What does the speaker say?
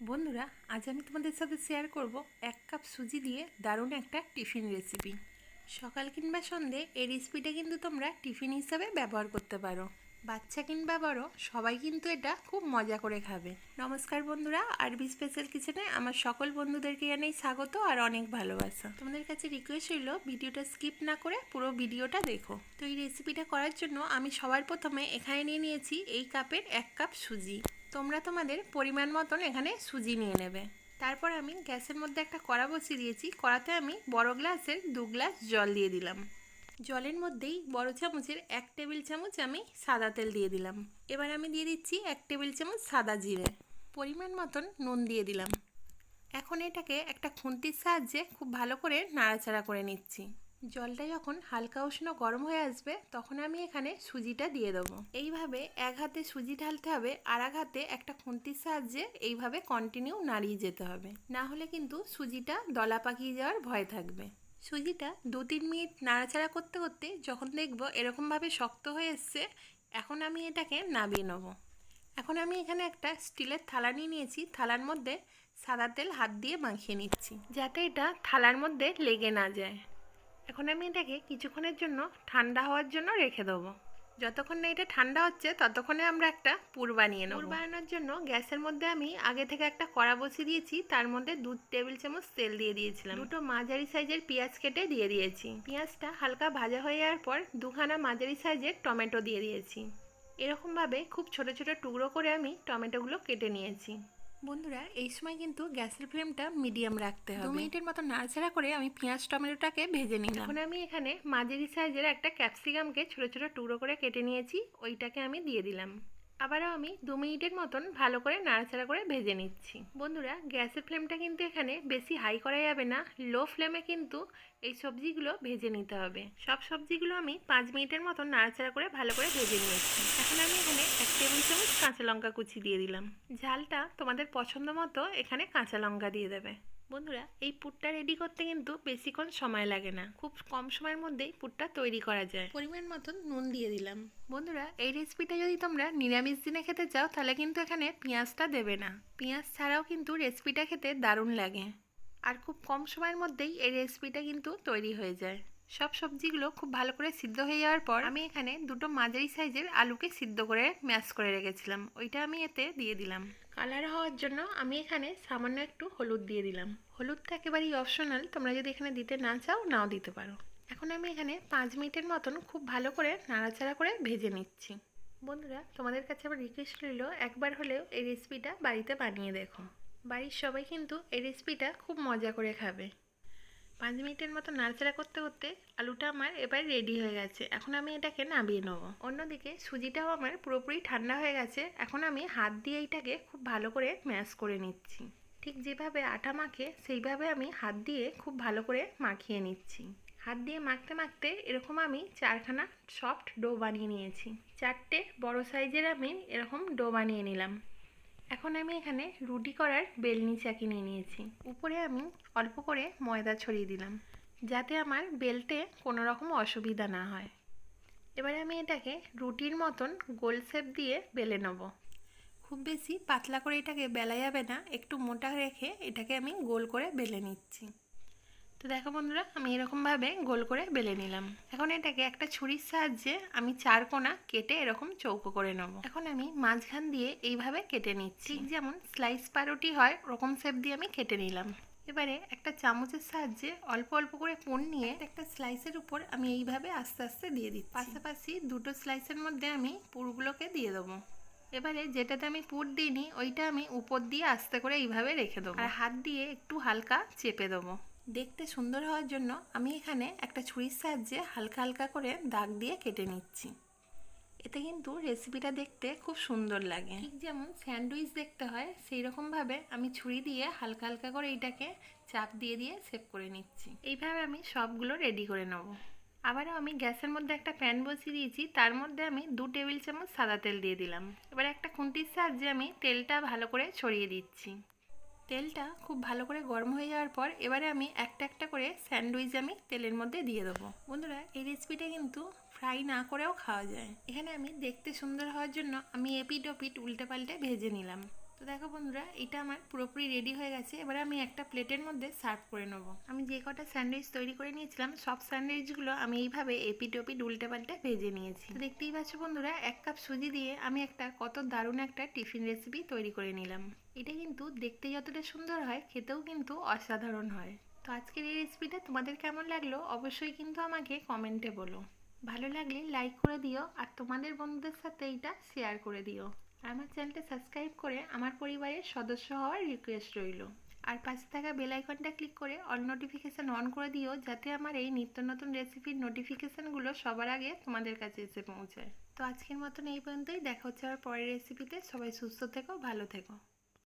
বন্ধুরা, আজ আমি তোমাদের সাথে শেয়ার করব এক কাপ সুজি দিয়ে দারুণ একটা টিফিন রেসিপি সকাল কিংবা সন্ধে এই রেসিপিটা কিন্তু তোমরা টিফিন হিসাবে ব্যবহার করতে পারো। বাচ্চা কিংবা বড়, সবাই কিন্তু এটা খুব মজা করে খাবে। নমস্কার বন্ধুরা, আরবি স্পেশাল কিচেনে আমার সকল বন্ধুদেরকে জানাই স্বাগত আর অনেক ভালোবাসা। তোমাদের কাছে রিকোয়েস্ট হইল ভিডিওটা স্কিপ না করে পুরো ভিডিওটা দেখো। তো এই রেসিপিটা করার জন্য আমি সবার প্রথমে এখানে নিয়ে নিয়েছি এই কাপের এক কাপ সুজি। তোমরা তোমাদের পরিমাণ মতন এখানে সুজি নিয়ে নেবে। তারপর আমি গ্যাসের মধ্যে একটা কড়া বসিয়ে দিয়েছি। কড়াতে আমি বড় গ্লাসের দু গ্লাস জল দিয়ে দিলাম। জলের মধ্যেই বড় চামচের এক টেবিল চামচ আমি সাদা তেল দিয়ে দিলাম। এবার আমি দিয়ে দিচ্ছি এক টেবিল চামচ সাদা জিরে। পরিমাণ মতন নুন দিয়ে দিলাম। এখন এটাকে একটা খুন্তির সাহায্যে খুব ভালো করে নাড়াচাড়া করে নিচ্ছি। জলটা যখন হালকা উষ্ণ গরম হয়ে আসবে, তখন আমি এখানে সুজিটা দিয়ে দেবো। এইভাবে এক হাতে সুজি ঢালতে হবে, আর এক হাতে একটা খুন্তির সাহায্যে এইভাবে কন্টিনিউ নাড়িয়ে যেতে হবে। না হলে কিন্তু সুজিটা দলা পাকিয়ে যাওয়ার ভয় থাকবে। সুজিটা দু তিন মিনিট নাড়াচাড়া করতে করতে যখন দেখব এরকমভাবে শক্ত হয়ে এসছে, এখন আমি এটাকে নামিয়ে নেব। এখন আমি এখানে একটা স্টিলের থালা নিয়ে নিয়েছি, থালার মধ্যে সাদা তেল হাত দিয়ে মাখিয়ে নিচ্ছি। যাতে এটা থালার মধ্যে লেগে না যায়। এখন আমি এটাকে কিছুক্ষণের জন্য ঠান্ডা হওয়ার জন্য রেখে দেবো। যতক্ষণ না এটা ঠান্ডা হচ্ছে ততক্ষণে আমরা একটা পুর বানিয়ে নেব। পুর বানানোর জন্য গ্যাসের মধ্যে আমি আগে থেকে একটা কড়া বসিয়ে দিয়েছি তার মধ্যে দু টেবিল চামচ তেল দিয়ে দিয়েছিলাম। দুটো মাঝারি সাইজের পেঁয়াজ কেটে দিয়ে দিয়েছি। পেঁয়াজটা হালকা ভাজা হয়ে যাওয়ার পর দুখানা মাঝারি সাইজের টমেটো দিয়ে দিয়েছি। এরকমভাবে খুব ছোট ছোট টুকরো করে আমি টমেটোগুলো কেটে নিয়েছি। বন্ধুরা এই সময় কিন্তু গ্যাসের ফ্লেমটা মিডিয়াম রাখতে হবে। দু মিনিটের মতো নাড়াচাড়া করে আমি পেঁয়াজ টমেটোটাকে ভেজে নিলাম। এখন আমি এখানে মাঝারি সাইজের একটা ক্যাপসিকামকে ছোট ছোট টুকরো করে কেটে নিয়েছি। ওইটাকে আমি দিয়ে দিলাম। আবারও আমি দু মিনিটের মতন ভালো করে নাড়াচাড়া করে ভেজে নিচ্ছি। বন্ধুরা, গ্যাসের ফ্লেমটা কিন্তু এখানে বেশি হাই করা যাবে না। লো ফ্লেমে কিন্তু এই সবজিগুলো ভেজে নিতে হবে। সব সবজিগুলো আমি পাঁচ মিনিটের মতন নাড়াচাড়া করে ভালো করে ভেজে নিয়েছি। এখন আমি এখানে এক টেবিল চামচ কাঁচা লঙ্কা কুচি দিয়ে দিলাম। ঝালটা তোমাদের পছন্দ মতো এখানে কাঁচা লঙ্কা দিয়ে দেবে। বন্ধুরা এই পুরটা রেডি করতে কিন্তু বেশিক্ষণ সময় লাগে না। খুব কম সময়ের মধ্যেই পুরটা তৈরি করা যায়। পরিমাণ মতন নুন দিয়ে দিলাম। বন্ধুরা এই রেসিপিটা যদি তোমরা নিরামিষ দিনে খেতে চাও তাহলে কিন্তু এখানে পেঁয়াজটা দেবে না। পেঁয়াজ ছাড়াও কিন্তু রেসিপিটা খেতে দারুণ লাগে। আর খুব কম সময়ের মধ্যেই এই রেসিপিটা কিন্তু তৈরি হয়ে যায়। সব সবজিগুলো খুব ভালো করে সিদ্ধ হয়ে যাওয়ার পর আমি এখানে দুটো মাঝারি সাইজের আলুকে সিদ্ধ করে ম্যাশ করে রেখেছিলাম। ওইটা আমি এতে দিয়ে দিলাম। কালার হওয়ার জন্য আমি এখানে সামান্য একটু হলুদ দিয়ে দিলাম। হলুদটা একেবারেই অপশনাল তোমরা যদি এখানে দিতে না চাও, নাও দিতে পারো। এখন আমি এখানে পাঁচ মিনিটের মতন খুব ভালো করে নাড়াচাড়া করে ভেজে নিচ্ছি। বন্ধুরা, তোমাদের কাছে আবার রিকোয়েস্ট রইল, একবার হলেও এই রেসিপিটা বাড়িতে বানিয়ে দেখো। বাড়ির সবাই কিন্তু এই রেসিপিটা খুব মজা করে খাবে। পাঁচ মিনিটের মতো নাড়াচাড়া করতে করতে আলুটা আমার এবার রেডি হয়ে গেছে। এখন আমি এটাকে নামিয়ে নেব। অন্যদিকে সুজিটাও আমার পুরোপুরি ঠান্ডা হয়ে গেছে। এখন আমি হাত দিয়ে এইটাকে খুব ভালো করে ম্যাশ করে নিচ্ছি। ঠিক যেভাবে আটা মাখে, সেইভাবে আমি হাত দিয়ে খুব ভালো করে মাখিয়ে নিচ্ছি। হাত দিয়ে মাখতে মাখতে এরকম আমি চারখানা সফট ডো বানিয়ে নিয়েছি। চারটে বড় সাইজের আমি এরকম ডো বানিয়ে নিলাম। এখন আমি এখানে রুটি করার বেলনি চাকি নিয়ে নিয়েছি। উপরে আমি অল্প করে ময়দা ছড়িয়ে দিলাম, যাতে আমার বেলতে কোনো রকম অসুবিধা না হয়। এবারে আমি এটাকে রুটির মতন গোল শেপ দিয়ে বেলে নেব। খুব বেশি পাতলা করে এটাকে বেলা যাবে না, একটু মোটা রেখে এটাকে আমি গোল করে বেলে নিচ্ছি। তো দেখো বন্ধুরা, আমি এরকমভাবে গোল করে বেলে নিলাম। এখন এটাকে একটা ছুরির সাহায্যে আমি চার কোনা কেটে এরকম চৌকো করে নেব। এখন আমি মাঝখান দিয়ে এইভাবে কেটে নিচ্ছি। যেমন স্লাইস পাউরুটি হয়, ওরকম শেপ দিয়ে আমি কেটে নিলাম। এবারে একটা চামচের সাহায্যে অল্প অল্প করে পুন নিয়ে একটা স্লাইসের উপর আমি এইভাবে আস্তে আস্তে দিয়ে দিই পাশাপাশি দুটো স্লাইসের মধ্যে আমি পুরগুলোকে দিয়ে দেবো। এবারে যেটাতে আমি পুর দিইনি, ওইটা আমি উপর দিয়ে আস্তে করে এইভাবে রেখে দেবো। আর হাত দিয়ে একটু হালকা চেপে দেবো। দেখতে সুন্দর হওয়ার জন্য আমি এখানে একটা ছুরির সাহায্যে হালকা হালকা করে দাগ দিয়ে কেটে নিচ্ছি। এতে কিন্তু রেসিপিটা দেখতে খুব সুন্দর লাগে। ঠিক যেমন স্যান্ডউইচ দেখতে হয় সেই রকমভাবে আমি ছুরি দিয়ে হালকা হালকা করে এইটাকে চাপ দিয়ে দিয়ে সেভ করে নিচ্ছি। এইভাবে আমি সবগুলো রেডি করে নেব। আবারও আমি গ্যাসের মধ্যে একটা প্যান বসিয়ে দিয়েছি, তার মধ্যে আমি দু টেবিল চামচ সাদা তেল দিয়ে দিলাম। এবার একটা খুন্তির সাহায্যে আমি তেলটা ভালো করে ছড়িয়ে দিচ্ছি। তেলটা খুব ভালো করে গরম হয়ে যাওয়ার পর এবারে আমি একটা একটা করে স্যান্ডউইচ আমি তেলের মধ্যে দিয়ে দেবো। বন্ধুরা, এই রেসিপিটা কিন্তু ফ্রাই না করেও খাওয়া যায়। এখানে আমি দেখতে সুন্দর হওয়ার জন্য আমি এপিট ওপিট উল্টে পাল্টে ভেজে নিলাম। তো দেখো বন্ধুরা, এটা আমার পুরোপুরি রেডি হয়ে গেছে। এবারে আমি একটা প্লেটের মধ্যে সার্ভ করে নেব। আমি যে কটা স্যান্ডউইচ তৈরি করে নিয়েছিলাম, সব স্যান্ডউইচগুলো আমি এইভাবে এপিট ওপিট উল্টে পাল্টে ভেজে নিয়েছি। তো দেখতেই পাচ্ছ বন্ধুরা, এক কাপ সুজি দিয়ে আমি একটা কত দারুণ একটা টিফিন রেসিপি তৈরি করে নিলাম। এটা কিন্তু দেখতে যতটা সুন্দর হয়, খেতেও কিন্তু অসাধারণ হয়। তো আজকের এই রেসিপিটা তোমাদের কেমন লাগল, অবশ্যই কিন্তু আমাকে কমেন্টে বলো। ভালো লাগলে লাইক করে দিও, আর তোমাদের বন্ধুদের সাথে এইটা শেয়ার করে দিও। আমার চ্যানেলটা সাবস্ক্রাইব করে আমার পরিবারের সদস্য হওয়ার রিকোয়েস্ট রইল। আর পাশে থাকা বেল আইকনটা ক্লিক করে অল নোটিফিকেশান অন করে দিও, যাতে আমার এই নিত্য নতুন রেসিপির নোটিফিকেশানগুলো সবার আগে তোমাদের কাছে এসে পৌঁছায়। তো আজকের মতন এই পর্যন্তই। দেখা হচ্ছে আমার পরের রেসিপিতে সবাই সুস্থ থেকো, ভালো থেকো।